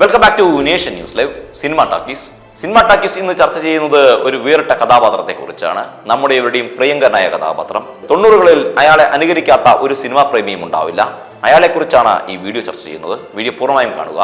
Welcome back to nation news live cinema talkies cinema talkies ഇന്ന് ചർച്ച ചെയ്യുന്നത് ഒരു വേറിട്ട കഥാപാത്രത്തെ കുറിച്ചാണ് നമ്മുടെ ഇവരുടെയും പ്രിയങ്കരനായ കഥാപാത്രം. തൊണ്ണൂറുകളിൽ അയാളെ അനുകരിക്കാത്ത ഒരു സിനിമാ പ്രേമിയും ഉണ്ടാവില്ല. അയാളെക്കുറിച്ചാണ് ഈ വീഡിയോ ചർച്ച ചെയ്യുന്നത്. വീഡിയോ പൂർണമായും കാണുക.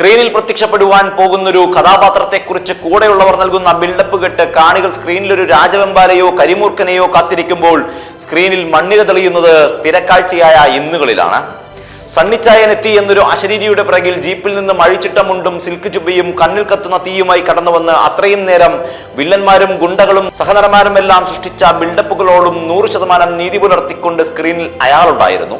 സ്ക്രീനിൽ പ്രത്യക്ഷപ്പെടുവാൻ പോകുന്നൊരു കഥാപാത്രത്തെക്കുറിച്ച് കൂടെയുള്ളവർ നൽകുന്ന ബിൽഡപ്പ് കെട്ട് കാണികൾ സ്ക്രീനിൽ ഒരു രാജവെമ്പാലയോ കരിമൂർഖനെയോ കാത്തിരിക്കുമ്പോൾ സ്ക്രീനിൽ മണ്ണിര തെളിയുന്നത് സ്ഥിരക്കാഴ്ചയായ ഇന്നുകളിലാണ്. സണ്ണിച്ചായൻ എത്തി എന്നൊരു അശരീരിയുടെ പിറകിൽ ജീപ്പിൽ നിന്നും അഴിച്ചിട്ട മുണ്ടും സിൽക്ക് ചുബിയും കണ്ണിൽ കത്തുന്ന തീയുമായി കടന്നുവന്ന് അത്രയും നേരം വില്ലന്മാരും ഗുണ്ടകളും സഹനടന്മാരും എല്ലാം സൃഷ്ടിച്ച ബിൽഡപ്പുകളോടും നൂറ് ശതമാനം നീതി പുലർത്തിക്കൊണ്ട് സ്ക്രീനിൽ അയാളുണ്ടായിരുന്നു.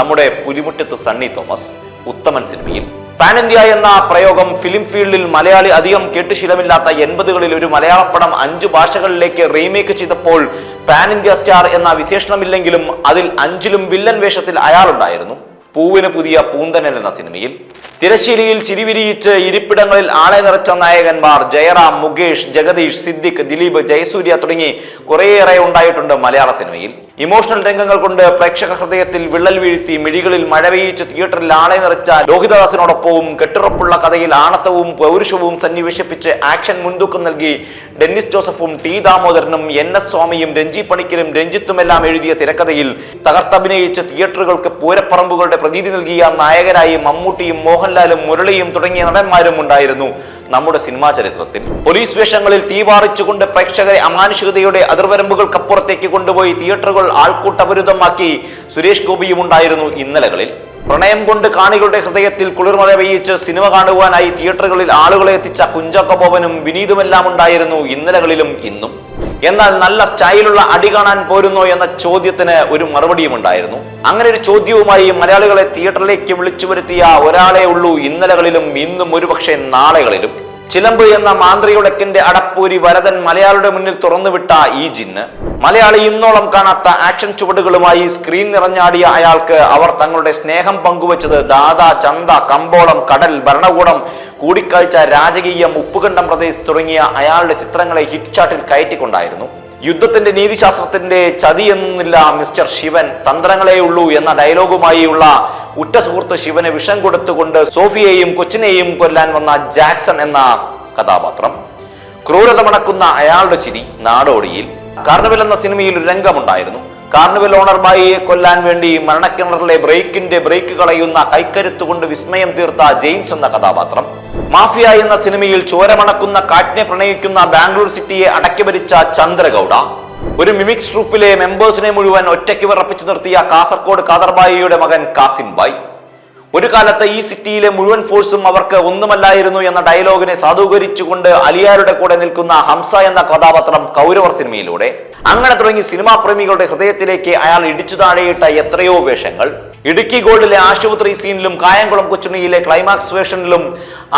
നമ്മുടെ പുലിമുറ്റത്ത് സണ്ണി തോമസ് ഉത്തമൻ സിനിമയിൽ. പാൻ ഇന്ത്യ എന്ന പ്രയോഗം ഫിലിം ഫീൽഡിൽ മലയാളി അധികം കേട്ടുശീലമില്ലാത്ത എൺപതുകളിൽ ഒരു മലയാള പടം അഞ്ചു ഭാഷകളിലേക്ക് റീമേക്ക് ചെയ്തപ്പോൾ പാൻ ഇന്ത്യ സ്റ്റാർ എന്ന വിശേഷണമില്ലെങ്കിലും അതിൽ അഞ്ചിലും വില്ലൻ വേഷത്തിൽ അയാളുണ്ടായിരുന്നു. പൂവിന് പുതിയ പൂന്തനൻ എന്ന സിനിമയിൽ. തിരശ്ശീലയിൽ ചിരിവിരിയിച്ച് ഇരിപ്പിടങ്ങളിൽ ആളെ നിറച്ച നായകന്മാർ ജയറാം മുകേഷ് ജഗദീഷ് സിദ്ദിഖ് ദിലീപ് ജയസൂര്യ തുടങ്ങി കുറേയേറെ ഉണ്ടായിട്ടുണ്ട് മലയാള സിനിമയിൽ. ഇമോഷണൽ രംഗങ്ങൾ കൊണ്ട് പ്രേക്ഷക ഹൃദയത്തിൽ വിള്ളൽ വീഴ്ത്തി മിഴികളിൽ മഴ പെയ്യിച്ച് തിയേറ്ററിൽ ആളെ നിറച്ച ലോഹിതദാസിനോടൊപ്പവും കെട്ടുറപ്പുള്ള കഥയിൽ ആണത്തവും പൗരുഷവും സന്നിവേശിപ്പിച്ച് ആക്ഷൻ മുൻതൂക്കം നൽകി ഡെന്നിസ് ജോസഫും ടി ദാമോദരനും എൻ എസ് സ്വാമിയും രഞ്ജി പണിക്കരും രഞ്ജിത്തുമെല്ലാം എഴുതിയ തിരക്കഥയിൽ തകർത്തഭിനയിച്ച് തിയേറ്ററുകൾക്ക് പൂരപ്പറമ്പുകളുടെ പ്രതീതി നൽകിയ നായകരായി മമ്മൂട്ടിയും മോഹൻലാലും മുരളിയും തുടങ്ങിയ നടന്മാരും ഉണ്ടായിരുന്നു. നമ്മുടെ സിനിമാ ചരിത്രത്തിൽ. പോലീസ് വേഷങ്ങളിൽ തീവാറിച്ചുകൊണ്ട് പ്രേക്ഷകരെ അമാനുഷികതയുടെ അതിർവരമ്പുകൾക്കപ്പുറത്തേക്ക് കൊണ്ടുപോയി തിയേറ്ററുകൾ ആൾക്കൂട്ടപരിതമാക്കി സുരേഷ് ഗോപിയും ഉണ്ടായിരുന്നു ഇന്നലകളിൽ. പ്രണയം കൊണ്ട് കാണികളുടെ ഹൃദയത്തിൽ കുളിർമഴ പെയ്യിച്ച് സിനിമ കാണുവാനായി തിയേറ്ററുകളിൽ ആളുകളെ എത്തിച്ച കുഞ്ചാക്കോ ബോബനും വിനീതുമെല്ലാം ഉണ്ടായിരുന്നു ഇന്നലകളിലും ഇന്നും. എന്നാൽ നല്ല സ്റ്റൈലുള്ള അടി കാണാൻ പോരുന്നോ എന്ന ചോദ്യത്തിന് ഒരു മറുപടിയും ഉണ്ടായിരുന്നു അങ്ങനെ ഒരു ചോദ്യവുമായി മലയാളികളെ തിയേറ്ററിലേക്ക് വിളിച്ചു വരുത്തിയ ഒരാളെ ഉള്ളൂ ഇന്നലകളിലും ഇന്നും ഒരുപക്ഷെ നാളെകളിലും. ചിലമ്പ് എന്ന മാന്ത്രികുടക്കിന്റെ അടപ്പൂരി വരതൻ മലയാളിയുടെ മുന്നിൽ തുറന്നുവിട്ട ഈ ജിന്ന്. മലയാളി ഇന്നോളം കാണാത്ത ആക്ഷൻ ചുവടുകളുമായി സ്ക്രീൻ നിറഞ്ഞാടിയ അയാൾക്ക് അവർ തങ്ങളുടെ സ്നേഹം പങ്കുവച്ചത് ദാദ ചന്ത കമ്പോളം കടൽ ഭരണകൂടം കൂടിക്കാഴ്ച രാജകീയം ഉപ്പുകണ്ടം പ്രദേശ് തുടങ്ങിയ അയാളുടെ ചിത്രങ്ങളെ ഹിറ്റ് ചാർട്ടിൽ കയറ്റിക്കൊണ്ടായിരുന്നു. യുദ്ധത്തിന്റെ നീതിശാസ്ത്രത്തിന്റെ ചതി ചതിയെന്നില്ല മിസ്റ്റർ ശിവൻ. തന്ത്രങ്ങളേ ഉള്ളൂ എന്ന ഡയലോഗുമായുള്ള ഉറ്റ സുഹൃത്ത് ശിവന് വിഷം കൊടുത്തുകൊണ്ട് സോഫിയെയും കൊച്ചിനെയും കൊല്ലാൻ വന്ന ജാക്സൺ എന്ന കഥാപാത്രം. ക്രൂരത മണക്കുന്ന അയാളുടെ ചിരി നാടോടിയിൽ. കാർണിവൽ എന്ന സിനിമയിൽ ഒരു രംഗമുണ്ടായിരുന്നു. കാർണിവൽ ഓണർ ബായിയെ കൊല്ലാൻ വേണ്ടി മരണക്കിണറിലെ ബ്രേക്കിന്റെ ബ്രേക്ക് കളയുന്ന കൈക്കരുത്തുകൊണ്ട് വിസ്മയം തീർത്ത ജെയിംസ് എന്ന കഥാപാത്രം. മാഫിയ എന്ന സിനിമയിൽ ചോരമണക്കുന്ന കാറ്റിനെ പ്രണയിക്കുന്ന ബാംഗ്ലൂർ സിറ്റിയെ അടക്കി ഭരിച്ച ചന്ദ്രഗൌഡ. ഒരു മിമിക്സ് ട്രൂപ്പിലെ മെമ്പേഴ്സിനെ മുഴുവൻ ഒറ്റയ്ക്ക് വിറപ്പിച്ചു നിർത്തിയ കാസർഗോഡ് കാദർബായിയുടെ മകൻ കാസിം ബായ് ഒരു കാലത്ത് ഈ സിറ്റിയിലെ മുഴുവൻ ഫോഴ്സും അവർക്ക് ഒന്നുമല്ലായിരുന്നു എന്ന ഡയലോഗിനെ സാധൂകരിച്ചുകൊണ്ട് അലിയാരുടെ കൂടെ നിൽക്കുന്ന ഹംസ എന്ന കഥാപാത്രം കൗരവർ സിനിമയിലൂടെ. അങ്ങനെ തുടങ്ങി സിനിമാ പ്രേമികളുടെ ഹൃദയത്തിലേക്ക് അയാൾ ഇടിച്ചു താഴെയിട്ട എത്രയോ വേഷങ്ങൾ. ഇടുക്കി ഗോൾഡിലെ ആശുപത്രി സീനിലും കായംകുളം കൊച്ചുണിയിലെ ക്ലൈമാക്സ് വേഷനിലും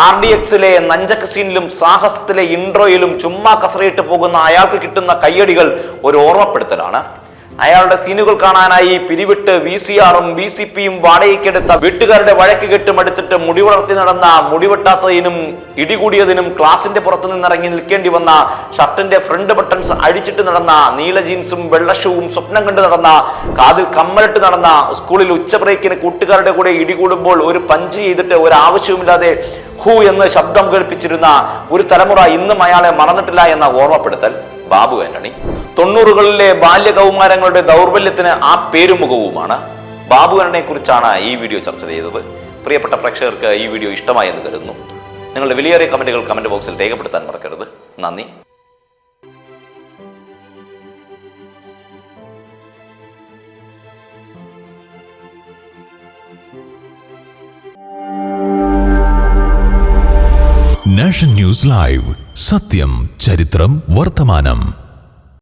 ആർ ഡി എക്സിലെ നഞ്ചക്ക് സീനിലും സാഹസത്തിലെ ഇൻട്രോയിലും ചുമ്മാ കസറിയിട്ട് പോകുന്ന അയാൾക്ക് കിട്ടുന്ന കയ്യടികൾ ഒരു ഓർമ്മപ്പെടുത്തലാണ്. അയാളുടെ സീനുകൾ കാണാനായി പിരിവിട്ട് വി സി ആറും വി സി പിയും വാടകയ്ക്കെടുത്ത വീട്ടുകാരുടെ വഴക്ക് കെട്ടും എടുത്തിട്ട് മുടി വളർത്തി നടന്ന മുടിവെട്ടാത്തതിനും ഇടികൂടിയതിനും ക്ലാസിന്റെ പുറത്തു നിന്നിറങ്ങി നിൽക്കേണ്ടി വന്ന ഷർട്ടിന്റെ ഫ്രണ്ട് ബട്ടൺസ് അഴിച്ചിട്ട് നടന്ന നീല ജീൻസും വെള്ള ഷൂവും സ്വപ്നം കണ്ടു നടന്ന കാതിൽ കമ്മലിട്ട് നടന്ന സ്കൂളിൽ ഉച്ച ബ്രേക്കിന് കൂട്ടുകാരുടെ കൂടെ ഇടികൂടുമ്പോൾ ഒരു പഞ്ച് ചെയ്തിട്ട് ഒരു ആവശ്യവുമില്ലാതെ ഹൂ എന്ന് ശബ്ദം കേൾപ്പിച്ചിരുന്ന ഒരു തലമുറ ഇന്നും അയാളെ മറന്നിട്ടില്ല എന്ന ഓർമ്മപ്പെടുത്തൽ. ബാബു ആന്റണി. തൊണ്ണൂറുകളിലെ ബാല്യകൗമാരങ്ങളുടെ ദൗർബല്യത്തിന് ആ പേരുമുഖവുമാണ്. ബാബുകരനെ കുറിച്ചാണ് ഈ വീഡിയോ ചർച്ച ചെയ്തത്. പ്രിയപ്പെട്ട പ്രേക്ഷകർക്ക് ഈ വീഡിയോ ഇഷ്ടമായി എന്ന് കരുതുന്നു. നിങ്ങളുടെ വിലയേറിയ കമന്റുകൾ കമന്റ് ബോക്സിൽ രേഖപ്പെടുത്താൻ മറക്കരുത്. നന്ദി. Nation news live. സത്യം ചരിത്രം വർത്തമാനം.